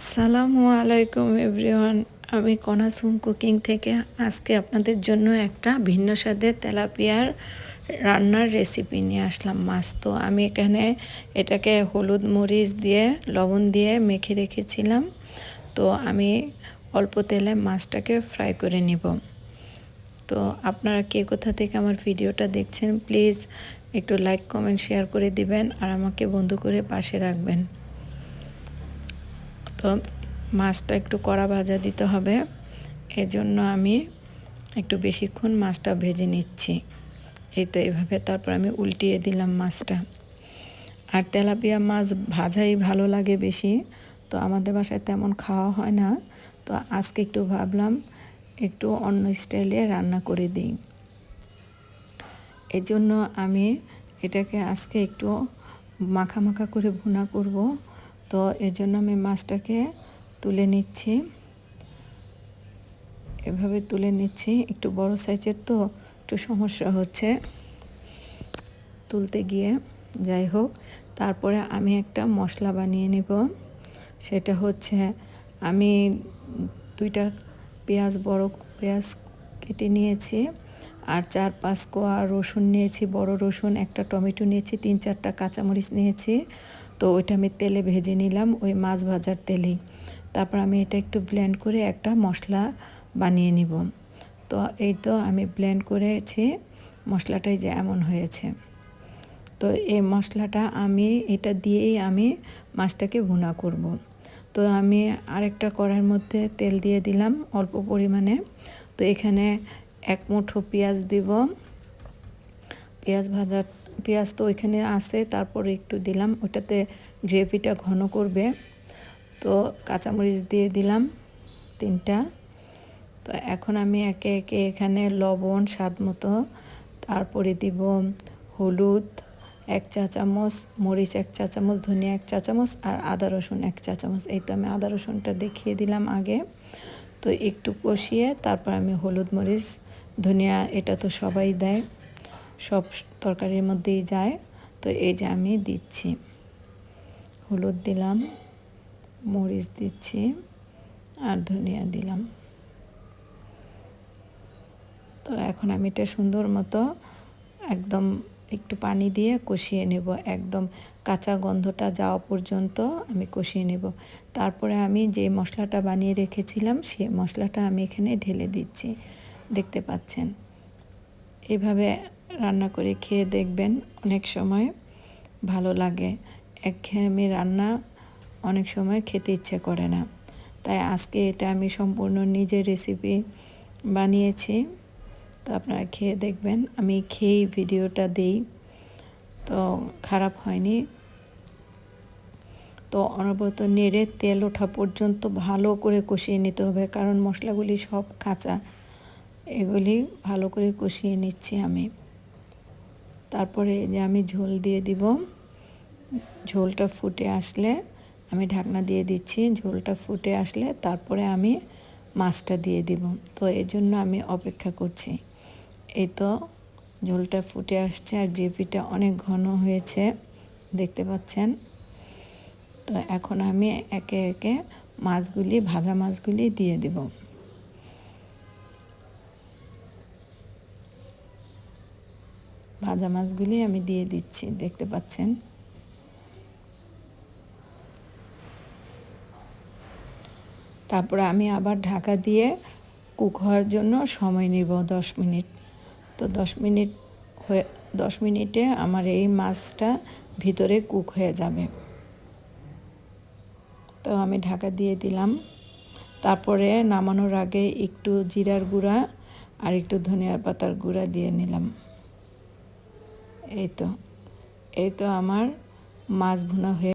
আসসালামু আলাইকুম এভরিওয়ান। আমি কনাসুম কুকিং থেকে আজকে আপনাদের জন্য একটা ভিন্ন স্বাদের তেলাপিয়ার রান্নার রেসিপি নিয়ে আসলাম মাছ। তো আমি এখানে এটাকে হলুদ মরিচ দিয়ে, লবণ দিয়ে মেখে রেখেছিলাম। তো আমি অল্প তেলে মাছটাকে ফ্রাই করে নিব। তো আপনারা কে কোথা থেকে আমার ভিডিওটা দেখছেন, প্লিজ একটু লাইক, কমেন্ট, শেয়ার করে দিবেন আর আমাকে বন্ধু করে পাশে রাখবেন। তো মাছটা একটু কড়া ভাজা দিতে হবে। এজন্য আমি একটু বেশিক্ষণ মাছটা ভেজে নিচ্ছি। এই তো এভাবে তারপর আমি উল্টিয়ে দিলাম মাছটা। আর তেলাপিয়া মাছ ভাজাই ভালো লাগে বেশি, তো আমাদের বাসায় তেমন খাওয়া হয় না। তো আজকে একটু ভাবলাম একটু অন্য স্টাইলে রান্না করে দিই। এজন্য আমি এটাকে আজকে একটু মাখা মাখা করে ভুনা করব। তো এর জন্য আমি মাছটাকে তুলে নিচ্ছি। এভাবে তুলে নিচ্ছি। একটু বড় সাইজের তো একটু সমস্যা হচ্ছে। তুলতে গিয়ে যাই হোক, তারপরে আমি একটা মশলা বানিয়ে নেব। সেটা হচ্ছে আমি দুইটা পেঁয়াজ, বড় পেঁয়াজ কেটে নিয়েছি আর চার পাঁচ কোয়া রসুন নিয়েছি, বড় রসুন, একটা টমেটো নিয়েছি, তিন চারটা কাঁচামরিচ নিয়েছি। তো ওইটা আমি তেলে ভেজে নিলাম, ওই মাছ ভাজার তেলেই। তারপর আমি এটা একটু ব্লেন্ড করে একটা মশলা বানিয়ে নিব। তো এই তো আমি ব্লেন্ড করেছি, মশলাটাই যে এমন হয়েছে। তো এই মশলাটা আমি, এটা দিয়েই আমি মাছটাকে ভুনা করব। তো আমি আরেকটা কড়ার মধ্যে তেল দিয়ে দিলাম অল্প পরিমাণে। তো এখানে এক মুঠো পেঁয়াজ দিব। পেঁয়াজ ভাজা পেঁয়াজ তো ওইখানে আছে, তারপর একটু দিলাম। ওটাতে গ্রেভিটা ঘন করবে। তো কাঁচামরিচ দিয়ে দিলাম তিনটা। তো এখন আমি একে একে এখানে লবণ, স্বাদ মতো। তারপরে দিব হলুদ, এক চা চামচ, মরিচ এক চা চামচ, ধনিয়া এক চা চামচ আর আদা রসুন এক চা চামচ। এই তো আমি আদা রসুনটা দেখিয়ে দিলাম আগে। তো একটু কষিয়ে তারপর আমি হলুদ, মরিচ, ধনিয়া, এটা তো সবাই দেয়। সব তরকারির মধ্যেই যায়। তো এই যে আমি দিচ্ছি। হলুদ দিলাম, মরিচ দিচ্ছি আর ধনিয়া দিলাম। তো এখন আমি এটা সুন্দর মতো একদম একটু পানি দিয়ে কষিয়ে নেব। একদম কাঁচা গন্ধটা যাওয়া পর্যন্ত আমি কষিয়ে নেব। তারপরে আমি যে মশলাটা বানিয়ে রেখেছিলাম, সে মশলাটা আমি এখানে ঢেলে দিচ্ছি। দেখতে পাচ্ছেন? এভাবে রান্না করে খেয়ে দেখবেন অনেক সময় ভালো লাগে। একঘেয়েমি রান্না অনেক সময় খেতে ইচ্ছে করে না। তাই আজকে এটা আমি সম্পূর্ণ নিজের রেসিপি বানিয়েছি। তো আপনারা খেয়ে দেখবেন। আমি খেয়েই ভিডিওটা দিই। তো খারাপ হয়নি। তো অনবরত নেড়ে তেল ওঠা পর্যন্ত ভালো করে কষিয়ে নিতে হবে। কারণ মশলাগুলি সব কাঁচা। এগুলি ভালো করে কষিয়ে নিচ্ছি আমি। তারপরে যে আমি ঝোল দিয়ে দিব। ঝোলটা ফুটে আসলে আমি ঢাকনা দিয়ে দিচ্ছি। ঝোলটা ফুটে আসলে তারপরে আমি মাছটা দিয়ে দিব। তো এই জন্য আমি অপেক্ষা করছি। এই তো ঝোলটা ফুটে আসছে আর গ্রেভিটা অনেক ঘন হয়েছে, দেখতে পাচ্ছেন। তো এখন আমি একে একে মাছগুলি, ভাজা মাছগুলি দিয়ে দিব। ভাজা মাছগুলি আমি দিয়ে দিচ্ছি, দেখতে পাচ্ছেন। তারপরে আমি আবার ঢাকা দিয়ে কুক হওয়ার জন্য সময় নেব দশ মিনিট। তো দশ মিনিট হয়ে, দশ মিনিটে আমার এই মাছটা ভিতরে কুক হয়ে যাবে। তো আমি ঢাকা দিয়ে দিলাম। তারপরে নামানোর আগে একটু জিরার গুঁড়া আর একটু ধনিয়ার পাতার গুঁড়া দিয়ে নিলাম। এই তো এই তো আমার মাছ ভুনা হয়ে